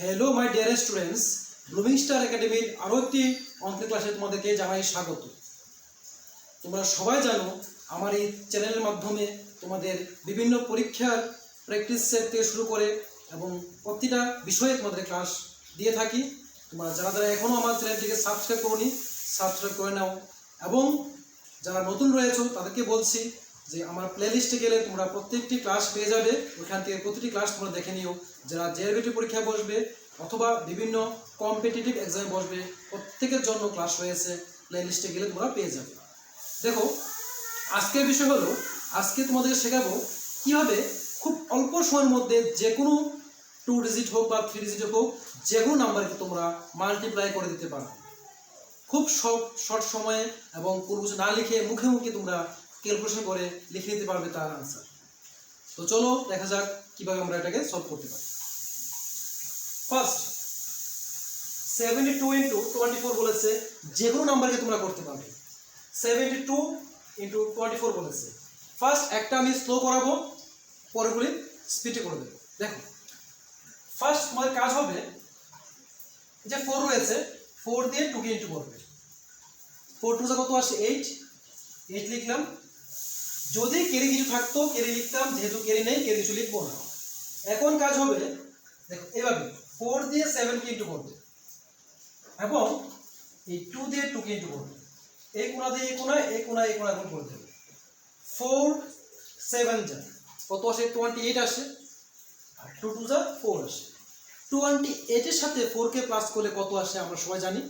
Hello my dear students blooming star একাডেমির আরও একটি অঙ্কের ক্লাসে তোমাদেরকে জানাই স্বাগত। তোমরা সবাই জানো, আমার এই চ্যানেলের মাধ্যমে তোমাদের বিভিন্ন পরীক্ষার প্র্যাকটিস সেট থেকে শুরু করে এবং প্রতিটা বিষয়ে তোমাদের ক্লাস দিয়ে থাকি। তোমরা যারা যারা এখনও আমার চ্যানেলটিকে সাবস্ক্রাইব করোনি সাবস্ক্রাইব করে নাও। এবং যারা নতুন রয়েছে, তাদেরকে বলছি যে আমার প্লেলিস্টে গেলে তোমরা প্রত্যেকটি ক্লাস পেয়ে যাবে। ওইখান থেকে প্রতিটি ক্লাস তোমরা দেখে নিও। যারা জেআরবিটি পরীক্ষা বসবে অথবা বিভিন্ন কম্পিটিটিভ এক্সামে বসবে, প্রত্যেকের জন্য ক্লাস রয়েছে। প্লেলিস্টে গেলে তোমরা পেয়ে যাবে। দেখো, আজকের বিষয় হলো, আজকে তোমাদের শেখাবো কীভাবে খুব অল্প সময়ের মধ্যে যে কোনো টু ডিজিট হোক বা থ্রি ডিজিট হোক যে কোনো নাম্বারকে তোমরা মাল্টিপ্লাই করে দিতে পারো। খুব শর্ট শর্ট সময়ে এবং কোনো কিছু না লিখে মুখে মুখে তোমরা ক্যালকুলেশন করে লিখে নিতে পারবে তার আনসার তো চলো দেখা যাক কীভাবে আমরা এটাকে সলভ করতে পারি। First seventy two into twenty four বলেছে যে কোনো নাম্বারকে তোমরা করতে পারবে। Seventy two into twenty four বলেছে। ফার্স্ট একটা আমি স্লো করাবো পরেগুলি স্পিডে করে দেবো। দেখো ফার্স্ট তোমাদের কাজ হবে যে ফোর রয়েছে ফোর দিয়ে টুকে ইন্টু করবে। ফোর টু কত আসে এইট এইট লিখলাম যদি কেরি কিছু থাকতো কেরি লিখতাম, যেহেতু কেরি নেই কেরি কিছু লিখব না। এখন কাজ হবে, দেখো, এভাবে ফোর দিয়ে সেভেনকে ইন্টু করবে। এবং এই টু দিয়ে টুকে ইন্টু করবে। এই কোনা দিয়ে এই কোনা এই কোনা এই কোনা এখন করে দেবে। ফোর সেভেন যা কত আসে? টোয়েন্টি এইট আসে। আর টু টু যা ফোর আসে। টোয়েন্টি এইটের সাথে ফোরকে প্লাস করলে কত আসে? আমরা সবাই জানি।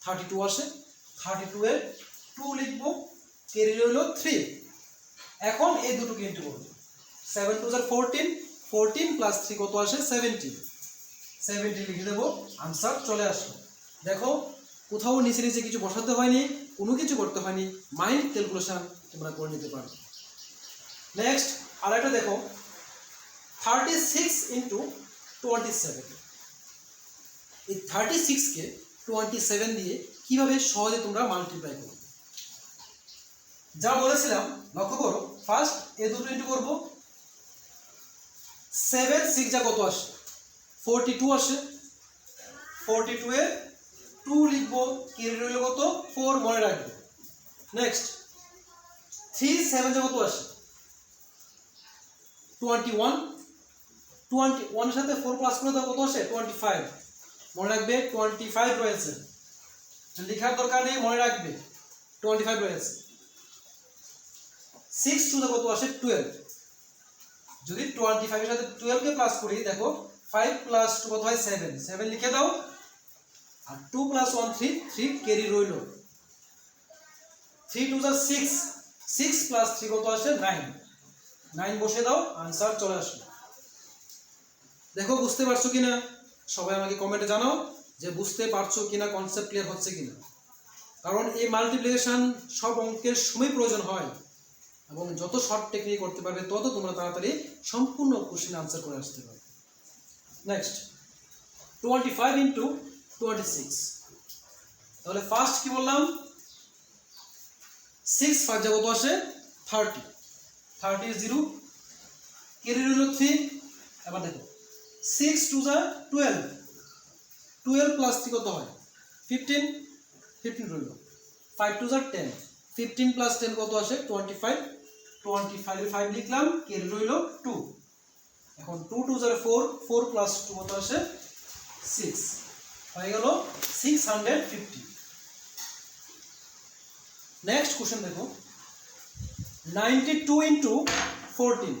থার্টি টু আসে। থার্টি টু এর টু লিখব। কেরি রইল থ্রি এখন এই দুটোকে ইন্টু করব। সেভেন টু জার ফোরটিন ফোরটিন প্লাস থ্রি কত আসে? সেভেন্টিন সেভেন্টিন লিখে দেবো। আনসার চলে আসলো। দেখো, কোথাও নিচে নিচে কিছু বসাতে হয়নি, কোনো কিছু করতে হয়নি। মাইন্ড ক্যালকুলেশন তোমরা করে নিতে পারো। নেক্সট আর একটা দেখো। Thirty six into twenty seven এই থার্টি সিক্সকে টোয়েন্টি সেভেন দিয়ে কীভাবে সহজে তোমরা মাল্টিপ্লাই করবে? যা বলেছিলাম, লক্ষ্য করো ফার্স্ট এ দুটো ইন্টু করব। সেভেন সিক্স যা কত আসে? ফোরটি টু আসে। ফোরটি টু এ টু লিখব, কি রইল কত? ফোর মনে রাখবে। নেক্সট থ্রি সেভেন যা কত আসে? টোয়েন্টি ওয়ান টোয়েন্টি ওয়ানের সাথে ফোর প্লাস করে দাও, কত আসে? টোয়েন্টি ফাইভ মনে রাখবে টোয়েন্টি ফাইভ রয়েছে। লেখার দরকার নেই, মনে রাখবে টোয়েন্টি ফাইভ রয়েছে। সিক্স টু কত আসে টুয়েলভ যদি টোয়েন্টি ফাইভের সাথে টুয়েলভকে প্লাস করি, দেখো ফাইভ প্লাস টু কত হয়? সেভেন সেভেন লিখে দাও। আর two plus one three three carry রইল। থ্রি টু যা সিক্স সিক্স প্লাস থ্রি কত আসে? নাইন নাইন বসে দাও আনসার চলে আসবে দেখো, বুঝতে পারছ কিনা? সবাই আমাকে কমেন্টে জানাও যে বুঝতে পারছ কিনা কনসেপ্ট ক্লিয়ার হচ্ছে কিনা। কারণ এই মাল্টিপ্লিকেশন সব অঙ্কের সময় প্রয়োজন হয়। এবং যত শর্ট টেকনিক করতে পারবে, তত তোমরা তাড়াতাড়ি সম্পূর্ণ কোশ্চেন আনসার করে আসতে পারবে। Next twenty five into twenty six তাহলে ফার্স্ট কি বললাম? সিক্স ফাইভ যা কত আসে থার্টি থার্টি জিরো কেরি রইল থ্রি এবার দেখো সিক্স টু যা টুয়েলভ টুয়েলভ প্লাস থ্রি কত হয়? ফিফটিন ফিফটিন রইল। ফাইভ টু যা টেন ফিফটিন প্লাস টেন কত আসে? Twenty five twenty five five লিখলাম কেরি রইল টু এখন টু টু যার ফোর ফোর প্লাস টু কত আসে? সিক্স হয়ে গেল six hundred fifty next question দেখো। Ninety two into fourteen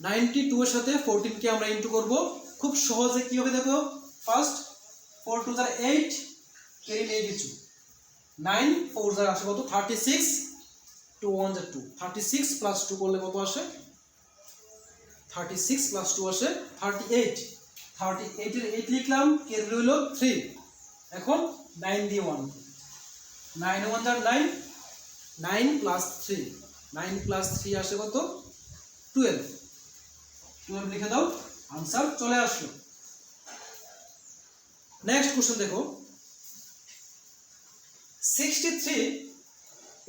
ninety two এর সাথে ফোরটিনকে আমরা ইন্টু করব। খুব সহজে কী হবে দেখো? ফার্স্ট ফোর টু যার এইট কেরি নিয়ে কিছু নাইন ফোর যার আসে কত? থার্টি সিক্স টু ওয়ান যার two thirty six plus two করলে কত আসে? থার্টি সিক্স প্লাস টু আসে থার্টি এইট থার্টি এইটের এইট লিখলাম, কে রইল থ্রি এখন নাইন দিয়ে ওয়ান নাইন ওয়ান যার nine nine plus three nine plus three আসে কত? টুয়েলভ টুয়েলভ লিখে দাও আনসার চলে আসলো। নেক্সট কোশ্চেন দেখো। Sixty three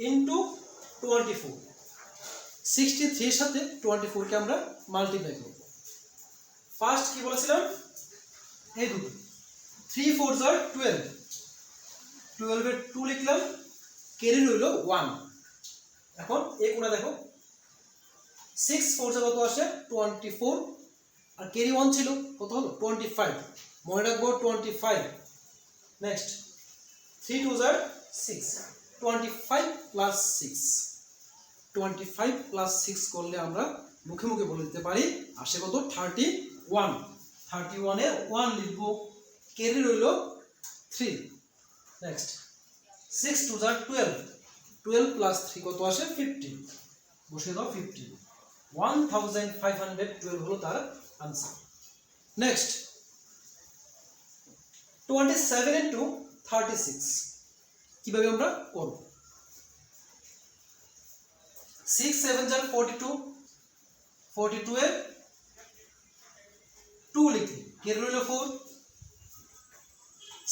into twenty four. Sixty থ্রির সাথে টোয়েন্টি ফোরকে আমরা মাল্টিপ্লাই করব। ফার্স্ট কি বলেছিলাম? এই দুটো থ্রি ফোর জার টুয়েলভ টুয়েলভের টু লিখলাম কেরি রইল ওয়ান এখন এই কোণা দেখো সিক্স ফোর জার কত আসে? Twenty four. আর কেরি ওয়ান ছিল, কত হলো? Twenty five. মনে রাখব twenty five. Next three two jar six twenty five plus six twenty five plus six করলে আমরা মুখে মুখে বলে দিতে পারি। আসে কত? থার্টি ওয়ান থার্টি ওয়ানে ওয়ান লিখব। কেরি রইল থ্রি নেক্সট সিক্স টু জার টুয়েলভ টুয়েলভ প্লাস থ্রি কত আসে? ফিফটি বসিয়ে দাও fifty one thousand five hundred twelve হলো তার answer next twenty seven into thirty six কীভাবে আমরা করব? সিক্স সেভেন যার ফোরটি টু ফোরটি টু এর টু লিখি। কে রইল ফোর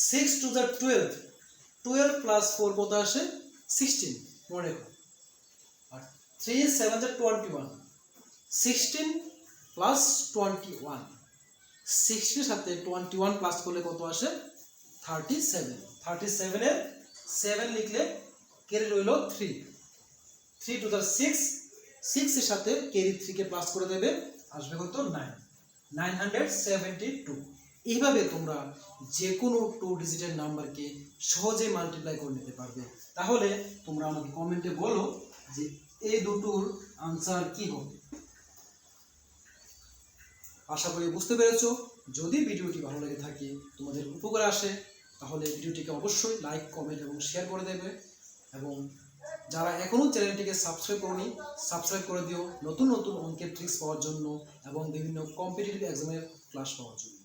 সিক্স টু যার টুয়েলভ টুয়েলভ প্লাস ফোর কত আসে? সিক্সটিন মনে রেখো। আর থ্রি সেভেন যার twenty one sixteen plus twenty one সিক্সটির সাথে টোয়েন্টি ওয়ান প্লাস করলে কত আসে? থার্টি সেভেন থার্টি সেভেনের সেভেন লিখলে কেরি রইল three three two the six সিক্সের সাথে কেরি থ্রিকে প্লাস করে দেবে, আসবে কত? Nine nine hundred seventy two এইভাবে তোমরা যে কোনো টু ডিজিটের নাম্বারকে সহজে মাল্টিপ্লাই করে নিতে পারবে। তাহলে তোমরা আমাকে কমেন্টে বলো যে এই দুটোর আনসার কি হবে। আশা করি বুঝতে পেরেছ। যদি ভিডিওটি ভালো লেগে থাকে, তোমাদের উপকার আসে, তাহলে ভিডিওটিকে অবশ্যই লাইক কমেন্ট এবং শেয়ার করে দেবে। এবং যারা এখনও চ্যানেলটিকে সাবস্ক্রাইব করনি, সাবস্ক্রাইব করে দিও। নতুন নতুন অঙ্কের ট্রিক্স পাওয়ার জন্য এবং বিভিন্ন কম্পিটিটিভ এক্সামের ক্লাস পাওয়ার জন্য।